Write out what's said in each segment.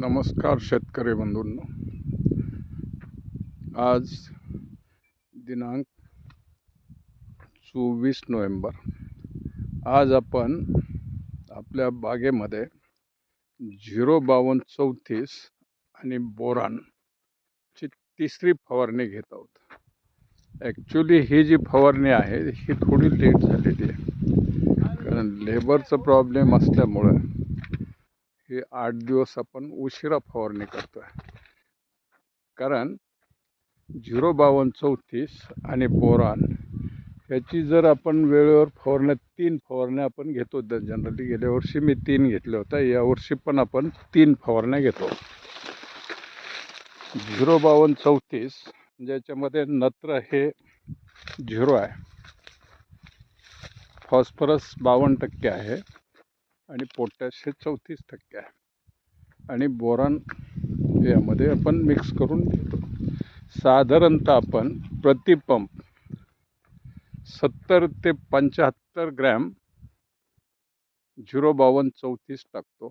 नमस्कार शेतकरी बंधूंनो. आज दिनांक चोवीस नोव्हेंबर. आज आपण आपल्या बागेमध्ये झिरो बावन्न चौतीस आणि बोरानची तिसरी फवारणी घेत आहोत. ॲक्च्युली ही जी फवारणी आहे ही थोडी लेट झालेली आहे. कारण लेबरचा प्रॉब्लेम असल्यामुळं हे आठ दिवस आपण उशिरा फवारणी करतो आहे कारण झिरो बावन्न चौतीस आणि बोरान ह्याची जर आपण वेळेवर फवारण्या तीन फवारण्या आपण घेतो जनरली गेल्या वर्षी मी तीन घेतल्या होत्या यावर्षी पण आपण तीन फवारण्या घेतो. झिरो बावन्न चौतीस म्हणजे ज्याच्यामध्ये नत्र हे झिरो आहे. फॉस्फरस बावन्न टक्के आहे. आणि पोटॅश हे चौतीस टक्के आहे. आणि बोरॉन यामध्ये आपण मिक्स करून घेतो. साधारणतः आपण प्रतिपंप सत्तर ते पंच्याहत्तर ग्रॅम झिरो बावन्न चौतीस टाकतो.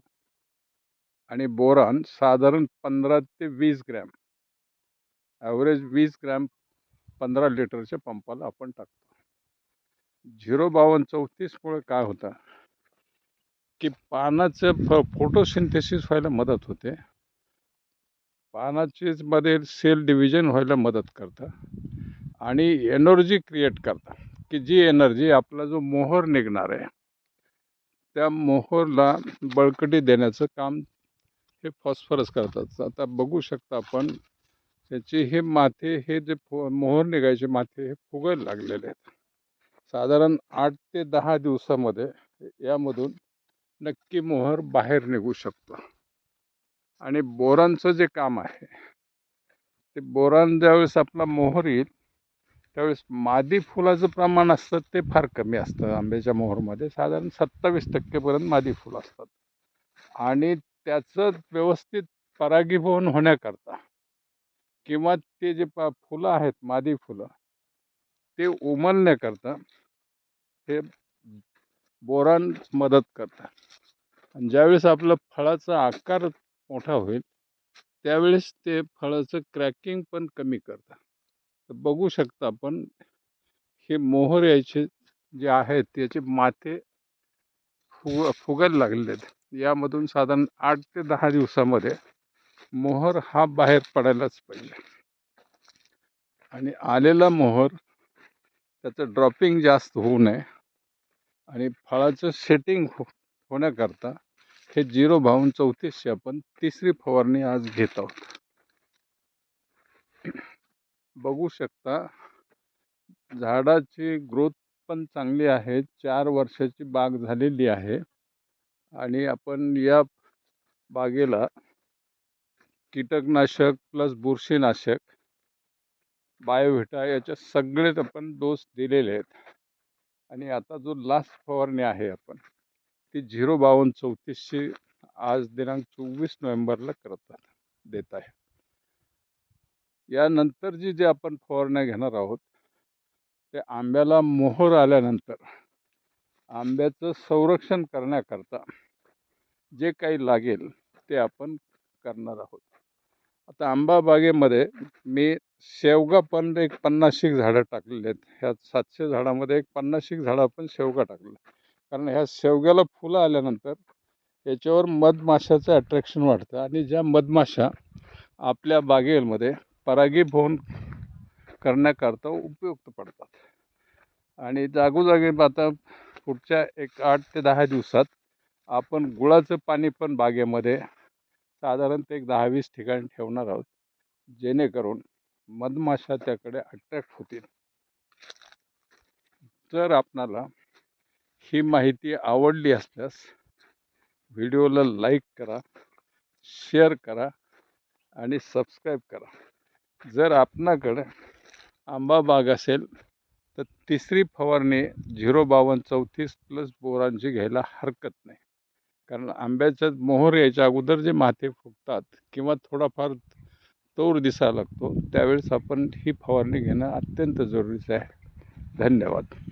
आणि बोरॉन साधारण पंधरा ते वीस ग्रॅम ॲव्हरेज वीस ग्रॅम पंधरा लिटरच्या पंपाला आपण टाकतो. झिरो बावन्न चौतीसमुळे काय होतं? की पानाचं फ फोटोसिंथेसिस व्हायला मदत होते. पानाचेच मध्ये सेल डिव्हिजन व्हायला मदत करतं. आणि एनर्जी क्रिएट करतं. की जी एनर्जी आपला जो मोहर निघणार आहे त्या मोहरला बळकटी देण्याचं काम हे फॉस्फरस करतात. आता बघू शकता आपण त्याची हे माथे हे जे फो मोहर निघायचे माथे हे फुगायला लागलेले आहेत. साधारण आठ ते दहा दिवसामध्ये यामधून नक्की मोहर बाहेर निघू शकतो. आणि बोरांचं जे काम आहे ते बोरान ज्यावेळेस आपला मोहर येईल त्यावेळेस मादी फुलाचं प्रमाण असतं ते फार कमी असतं. आंब्याच्या मोहरमध्ये साधारण सत्तावीस टक्केपर्यंत मादी फुलं असतात. आणि त्याचं व्यवस्थित परागीभवन होण्याकरता किंवा ते जे प फुलं आहेत मादी फुलं ते उमलण्याकरता हे बोरान मदत करतात. आणि ज्यावेळेस आपलं फळाचा आकार मोठा होईल त्यावेळेस ते फळाचं क्रॅकिंग पण कमी करतात. तर बघू शकता आपण हे मोहर याचे जे आहेत त्याचे माथे फुग फुगायला लागलेले आहेत. यामधून साधारण आठ ते दहा दिवसामध्ये मोहर हा बाहेर पडायलाच पाहिजे. आणि आलेला मोहर त्याचं ड्रॉपिंग जास्त होऊ नये. आणि फळाचं सेटिंग हो होण्याकरता हे झिरो बावन्न चौतीसशे आपण तिसरी फवारणी आज घेत आहोत. बघू शकता झाडाची ग्रोथ पण चांगली आहे. चार वर्षाची बाग झालेली आहे. आणि आपण या बागेला कीटकनाशक प्लस बुरशीनाशक बायोव्हिटा याच्या सगळेच आपण डोस दिलेले आहेत. आणि आता जो लास्ट फवारणी आहे आपण ती झिरो बावन्न चौतीसशे आज दिनांक चोवीस नोव्हेंबरला करत देत आहे यानंतर जी जे आपण फवारण्या घेणार आहोत ते आंब्याला मोहर आल्यानंतर आंब्याचं संरक्षण करण्याकरता जे काही लागेल ते आपण करणार आहोत. आता आंबा बागेमध्ये मी शेवगा पण एक पन्नासशे झाडं टाकलेले आहेत. ह्या सातशे झाडामध्ये एक पन्नासशे झाडं आपण शेवगा टाकलं कारण ह्या शेवग्याला फुलं आल्यानंतर याच्यावर मधमाशाचं अट्रॅक्शन वाढतं आणि ज्या मधमाशा आपल्या बागेमध्ये परागीभवन करण्याकरता उपयुक्त पडतात. आणि जागोजागी आता पुढच्या एक आठ ते दहा दिवसात आपण गुळाचं पाणी पण बागेमध्ये साधारणतः एक दहा वीस ठिकाणी ठेवणार आहोत जेणेकरून मधमाशा त्याकडे अट्रॅक्ट होतील. जर आपणाला ही माहिती आवडली असल्यास व्हिडिओला लाईक करा शेअर करा आणि सबस्क्राईब करा. जर आपणाकडं आंबा बाग असेल तर तिसरी फवारणी झिरो बावन्न चौतीस प्लस बोरांची घ्यायला हरकत नाही. कारण आंब्याच्या मोहर यायच्या अगोदर जे माथे फुगतात किंवा थोडाफार तोर दिसायला लागतो त्यावेळेस आपण ही फवारणी घेणं अत्यंत जरुरीचं आहे. धन्यवाद.